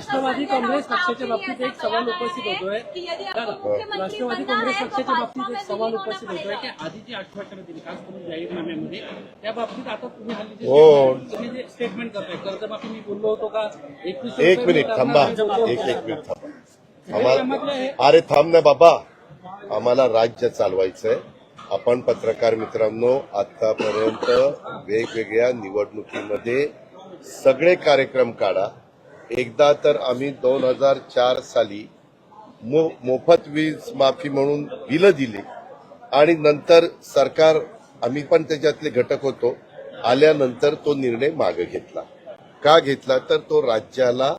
राष्ट्रवादी काँग्रेस पक्षाच्या बाबतीत एक सवाल उपस्थित होतोय. राष्ट्रवादी काँग्रेस पक्षाच्या बाबतीत एक सवाल उपस्थित होतोय की आधी जी आश्वासनं दिली खास करून जाहीरनाम्यामध्ये. त्या बाबतीत आता तुम्ही हल्ली जे हो. तुम्ही जे स्टेटमेंट करताय कर्जमाफी मी बोललो होतो का? एकवीस एक मिनिट थांबा. एक एक मिनिट थांबा. आम्हाला अरे थांब ना बाबा. आम्हाला राज्य चालवायचंय. आपण पत्रकार मित्रांनो आतापर्यंत वेगवेगळ्या निवडणुकीमध्ये सगळे कार्यक्रम काढा. एकदा तर आम्ही दोन हजार चार साली मो- मोफत वीज माफी म्हणून बिलं दिली. आणि नंतर सरकार आम्ही पण त्याच्यातले घटक होतो आल्यानंतर तो निर्णय मागे घेतला. का घेतला? तर तो राज्याला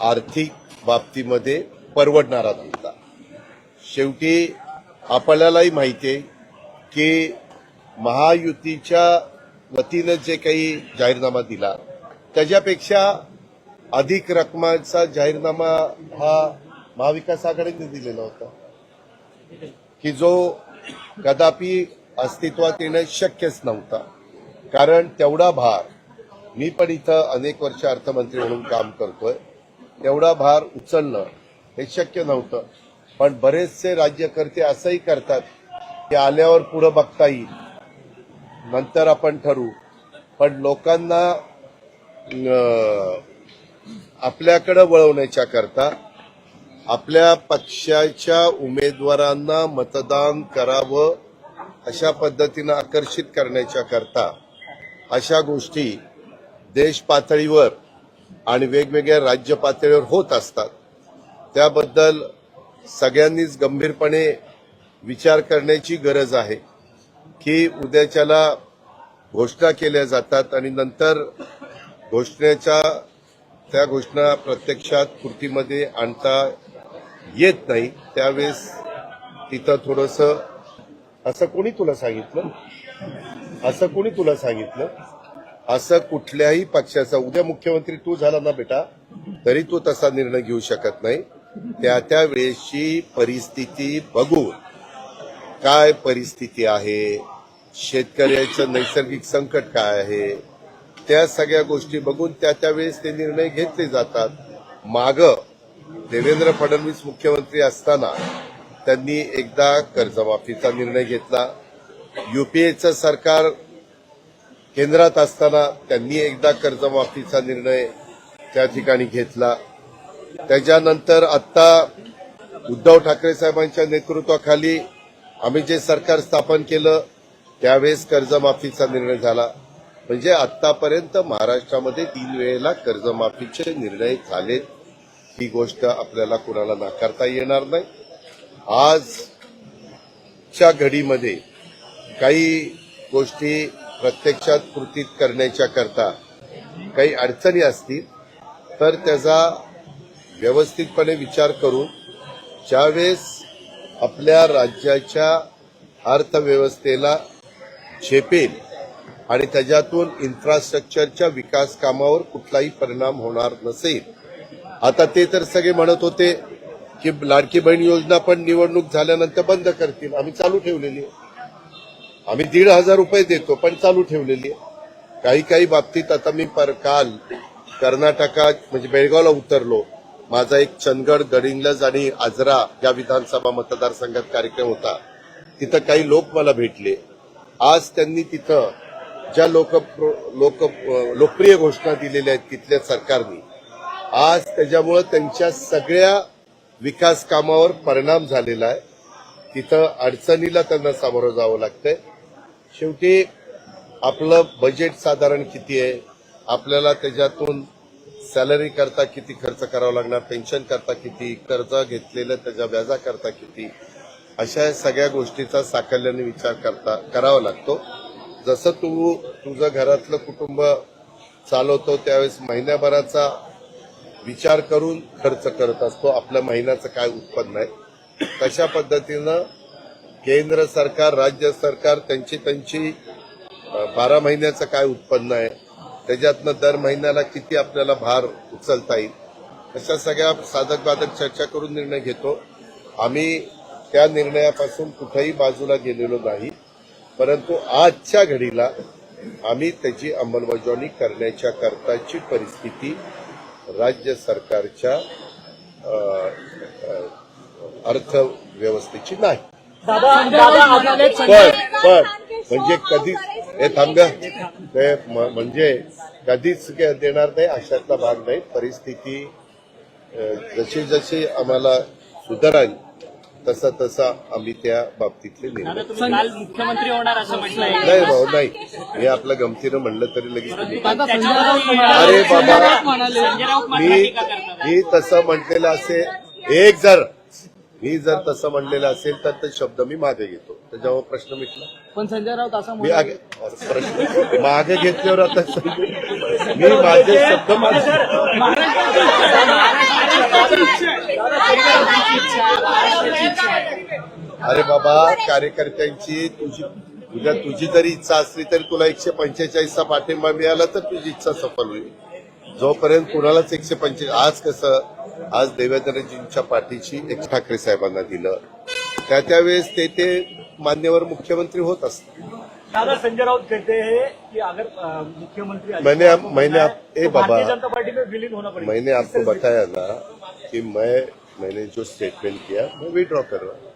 आर्थिक बाबतीमध्ये परवडणारा नव्हता शेवटी आपल्यालाही माहिती आहे की महायुतीच्या वतीनं जे काही जाहीरनामा दिला त्याच्यापेक्षा अधिक रकमाचा जाहीरनामा हा महाविकास आघाडीने दिलेला होता. की जो कदापि अस्तित्वात येणं शक्यच नव्हता. कारण तेवढा भार मी पण इथं अनेक वर्ष अर्थमंत्री म्हणून काम करतोय तेवढा भार उचलणं हे शक्य नव्हतं. पण बरेचसे राज्यकर्ते असंही करतात की आल्यावर पुढं बघता येईल नंतर आपण ठरवू. पण लोकांना आपल्याकडे वळवण्याच्या करता आपल्या पक्षाच्या उमेदवारांना मतदान करावं अशा पद्धतीनं आकर्षित करण्याच्या करता अशा गोष्टी देश पातळीवर आणि वेगवेगळ्या राज्य पातळीवर होत असतात. त्याबद्दल सगळ्यांनीच गंभीरपणे विचार करण्याची गरज आहे की उद्याच्याला घोषणा केल्या जातात आणि नंतर घोषणेच्या त्या घोषणा प्रत्यक्षात कृतीमध्ये आणता येत नाही त्यावेळेस तिथं थोडस असं कोणी तुला सांगितलं? असं कोणी तुला सांगितलं? असं कुठल्याही पक्षाचा उद्या मुख्यमंत्री तू झाला ना बेटा तरी तू तसा निर्णय घेऊ शकत नाही. त्या त्या वेळेची परिस्थिती बघून काय परिस्थिती आहे? शेतकऱ्याचं नैसर्गिक संकट काय आहे? त्या सगळ्या गोष्टी बघून त्या त्यावेळेस ते निर्णय घेतले जातात. माग देवेंद्र फडणवीस मुख्यमंत्री असताना त्यांनी एकदा कर्जमाफीचा निर्णय घेतला. युपीएचं सरकार केंद्रात असताना त्यांनी एकदा कर्जमाफीचा निर्णय त्या ठिकाणी घेतला. त्याच्यानंतर आता उद्धव ठाकरे साहेबांच्या नेतृत्वाखाली आम्ही जे सरकार स्थापन केलं त्यावेळेस कर्जमाफीचा निर्णय झाला. म्हणजे आतापर्यंत महाराष्ट्रामध्ये तीन वेळेला कर्जमाफीचे निर्णय झालेत. ही गोष्ट आपल्याला कुणाला नाकारता येणार नाही. आजच्या घडीमध्ये काही गोष्टी प्रत्यक्षात कृतीत करण्याच्या करता काही अडचणी असतील तर त्याचा व्यवस्थितपणे विचार करून ज्यावेळेस आपल्या राज्याच्या अर्थव्यवस्थेला झेपेल आणि त्याच्यातून इन्फ्रास्ट्रक्चरच्या विकास कामावर कुठलाही परिणाम होणार नसेल. आता ते तर सगळे म्हणत होते की लाडकी बहीण योजना पण निवडणूक झाल्यानंतर बंद करतील. आम्ही चालू ठेवलेली आहे. आम्ही दीड हजार रुपये देतो पण चालू ठेवलेली आहे. काही काही बाबतीत आता मी पर काल कर्नाटकात म्हणजे बेळगावला उतरलो. माझा एक चंदगड गडिंग्लज आणि आजरा या विधानसभा मतदारसंघात कार्यक्रम होता. तिथं काही लोक मला भेटले. आज त्यांनी तिथं ज्या लोक लोक लोकप्रिय घोषणा दिलेल्या आहेत तिथल्या सरकारने आज त्याच्यामुळं त्यांच्या सगळ्या विकास कामावर परिणाम झालेला आहे. तिथं अडचणीला त्यांना सामोरं जावं लागतंय. शेवटी आपलं बजेट साधारण किती आहे? आपल्याला त्याच्यातून सॅलरी करता किती खर्च करावा लागणार? पेन्शन करता किती? कर्ज घेतलेलं त्याच्या व्याजा करता किती? अशा सगळ्या गोष्टीचा साकल्याने विचार करता करावा लागतो. जसं तू तुझं घरातलं कुटुंब चालवतो त्यावेळेस महिन्याभराचा विचार करून खर्च करत असतो. आपल्या महिन्याचं काय उत्पन्न आहे? तशा पद्धतीनं केंद्र सरकार राज्य सरकार त्यांची त्यांची बारा महिन्याचं काय उत्पन्न आहे? त्याच्यातनं दर महिन्याला किती आपल्याला भार उचलता येईल? अशा सगळ्या साधक बाधक चर्चा करून निर्णय घेतो. आम्ही त्या निर्णयापासून कुठेही बाजूला गेलेलो नाही. परंतु आजच्या घडीला आम्ही त्याची अंमलबजावणी करण्याच्या करताची परिस्थिती राज्य सरकारच्या अर्थव्यवस्थेची नाही पण पण म्हणजे कधीच हे थांब गं. ते म्हणजे कधीच देणार नाही अशातला भाग नाही परिस्थिती जशी जशी आम्हाला सुधाराल तसा तसा आम्ही त्या बाबतीतले निर्णय तुम्ही काल मुख्यमंत्री होणार असं म्हटलंय. नाही भाऊ नाही. हे आपलं गमतीनं म्हणलं तरी लगेच तुम्ही- अरे बाबा मी मी तसं म्हटलेलं असेल एक जर मी जर तसं म्हणलेलं असेल तर ते शब्द मी मागे घेतो. त्याच्यावर प्रश्न मिटला. पण संजय राऊत असं मी आगे प्रश्न मागे घेतल्यावर आता मी माझे शब्द अरे बाबा कार्यकर्त्यांची तुझी उद्या तुझी जरी इच्छा असली तरी तुला एकशे पंचेचाळीसचा पाठिंबा मिळाला तर तुझी इच्छा सफल होईल. जोपर्यंत कुणालाच एकशे पंचवीस आज कसं आज देवेंद्रजींच्या पाठीशी एक ठाकरे साहेबांना दिलं त्या त्यावेळेस ते ते मान्यवर मुख्यमंत्री होत असतात दादा संजय राउत कहते हैं कि अगर मुख्यमंत्री मैंने आप- मैंने आप- ए तो बाबा। जनता पार्टी में विलीन होना पड़ेगा मैंने आपको बताया ना कि मैं मैंने जो स्टेटमेंट किया मैं विड्रॉ कर रहा हूँ